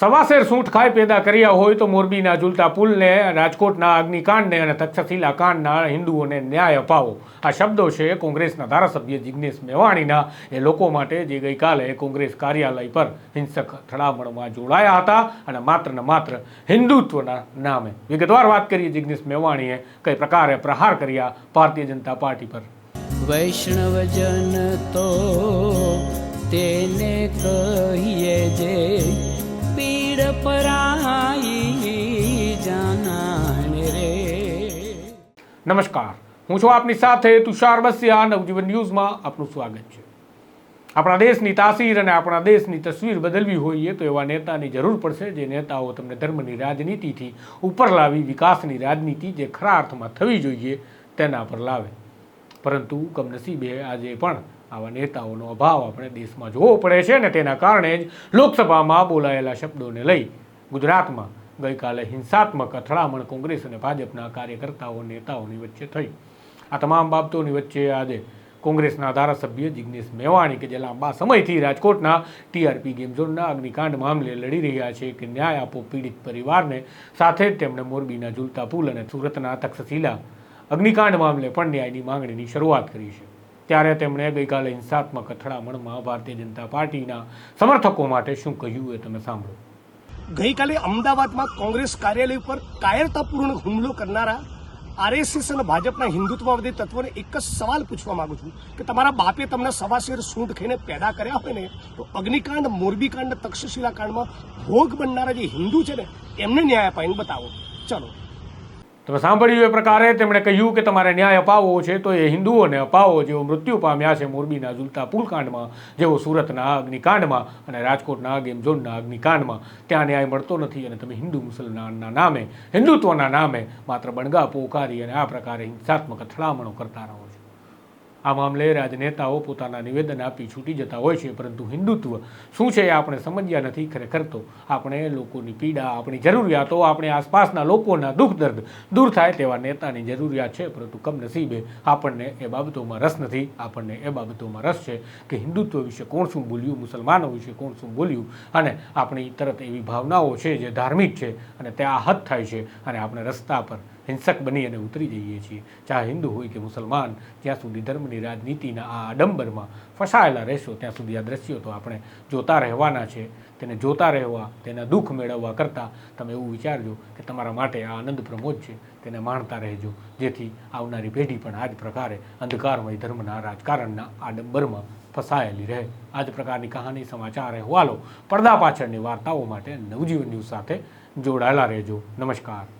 સવાસેર સૂંઠ ખાઈ પેદા કર્યા હોય તો મોરબીના ઝૂલતા પુલને, રાજકોટના અગ્નિકાંડને અને તક્ષશિલા કાંડના હિન્દુઓને ન્યાય અપાવો. આ શબ્દો છે કોંગ્રેસના ધારાસભ્ય જિગ્નેશ મેવાણીના. એ લોકો માટે જે ગઈકાલે કોંગ્રેસ કાર્યાલય પર હિંસક અથડામણમાં જોડાયા હતા અને માત્ર ને માત્ર હિન્દુત્વના નામે. વિગતવાર વાત કરીએ જિગ્નેશ મેવાણીએ, કઈ પ્રકારે પ્રહાર કર્યા ભારતીય જનતા પાર્ટી પર? વૈષ્ણવજન તો તેને કહીએ જે નમસ્કાર. હું છું આપની સાથે તુષાર બસિયા નવજીવન ન્યૂઝમાં આપનું સ્વાગત છે. આપણા દેશની તાસીર અને આપણા દેશની તસવીર બદલવી હોઈએ તો એવા નેતાની જરૂર પડશે જે નેતાઓ તમને ધર્મની રાજનીતિથી ઉપર લાવી વિકાસની રાજનીતિ જે ખરા અર્થમાં થવી જોઈએ તેના પર લાવે. પરંતુ કમનસીબે આજે પણ આવા નેતાઓનો અભાવ આપણે દેશમાં જોવો પડે છે અને તેના કારણે જ લોકસભામાં બોલાયેલા શબ્દોને લઈ ગુજરાતમાં ગઈકાલે હિંસાત્મક અથડામણ કોંગ્રેસ અને ભાજપના કાર્યકર્તાઓ, નેતાઓની વચ્ચે થઈ. આ તમામ બાબતોની વચ્ચે આજે કોંગ્રેસના ધારાસભ્ય જિગ્નેશ મેવાણી કે જે લાંબા સમયથી રાજકોટના ટીઆરપી ગેમ ઝોનના અગ્નિકાંડ મામલે લડી રહ્યા છે કે ન્યાય આપો પીડિત પરિવારને, સાથે જ તેમણે મોરબીના ઝૂલતા પુલ અને સુરતના તક્ષશિલા અગ્નિકાંડ મામલે પણ ન્યાયની માંગણીની શરૂઆત કરી છે. ત્યારે તેમણે ગઈકાલે હિંસાત્મક અથડામણમાં ભારતીય જનતા પાર્ટીના સમર્થકો માટે શું કહ્યું એ તમે સાંભળો. ગઈકાલે અમદાવાદમાં કોંગ્રેસ કાર્યાલય પર કાયરતાપૂર્ણ હુમલો કરનારા આરએસએસ અને ભાજપના હિન્દુત્વવાદી તત્વોને એક જ સવાલ પૂછવા માંગુ છું કે તમારા બાપે તમને સવાશેર સૂંઢ ખાઈને પેદા કર્યા હોય ને, તો અગ્નિકાંડ, મોરબીકાંડ તક્ષશિલા કાંડમાં ભોગ બનનારા જે હિન્દુ છે ને, એમને ન્યાય અપાઈને બતાવો. ચલો. તમે સાંભળ્યું એ પ્રકારે તેમણે કહ્યું કે તમારે ન્યાય અપાવવો છે, તો એ હિન્દુઓને અપાવો જેઓ મૃત્યુ પામ્યા છે મોરબીના ઝૂલતા પુલકાંડમાં જેઓ સુરતના અગ્નિકાંડમાં અને રાજકોટના ગેમ ઝોનના અગ્નિકાંડમાં. ત્યાં ન્યાય મળતો નથી અને તમે હિન્દુ મુસલમાનના નામે, હિન્દુત્વના નામે માત્ર બણગા પોકારી અને આ પ્રકારે હિંસાત્મક અથડામણો કરતા રહો છો. આ મામલે રાજનેતાઓ પોતાના નિવેદન આપી છૂટી જતા હોય છે, પરંતુ હિન્દુત્વ શું છે એ આપણે સમજ્યા નથી ખરેખર તો. આપણે લોકોની પીડા, આપણી જરૂરિયાતો, આપણી આસપાસના લોકોના દુઃખ દર્દ દૂર થાય તેવા નેતાની જરૂરિયાત છે, પરંતુ કમનસીબે આપણને એ બાબતોમાં રસ નથી. આપણને એ બાબતોમાં રસ છે કે હિન્દુત્વ વિશે કોણ શું બોલ્યું, મુસલમાનો વિશે કોણ શું બોલ્યું, અને આપણી તરત એવી ભાવનાઓ છે જે ધાર્મિક છે અને તે આહત થાય છે અને આપણે રસ્તા પર હિંસક બની અને ઉતરી જઈએ છીએ. ચાહે હિન્દુ હોય કે મુસલમાન, જ્યાં સુધી ધર્મની રાજનીતિના આ આડંબરમાં ફસાયેલા રહેશો, ત્યાં સુધી આ દ્રશ્યો તો આપણે જોતા રહેવાના છે. તેને જોતા રહેવા, તેના દુઃખ મેળવવા કરતાં તમે એવું વિચારજો કે તમારા માટે આ આનંદ પ્રમોદ છે. તેને માણતા રહેજો. જેથી આવનારી પેઢી પણ આ જ પ્રકારે અંધકારમય ધર્મના રાજકારણના આડંબરમાં ફસાયેલી રહે. આ જ પ્રકારની કહાની સમાચાર અહેવાલો, પડદા પાછળની વાર્તાઓ માટે નવજીવન ન્યૂઝ સાથે જોડાયેલા રહેજો. નમસ્કાર.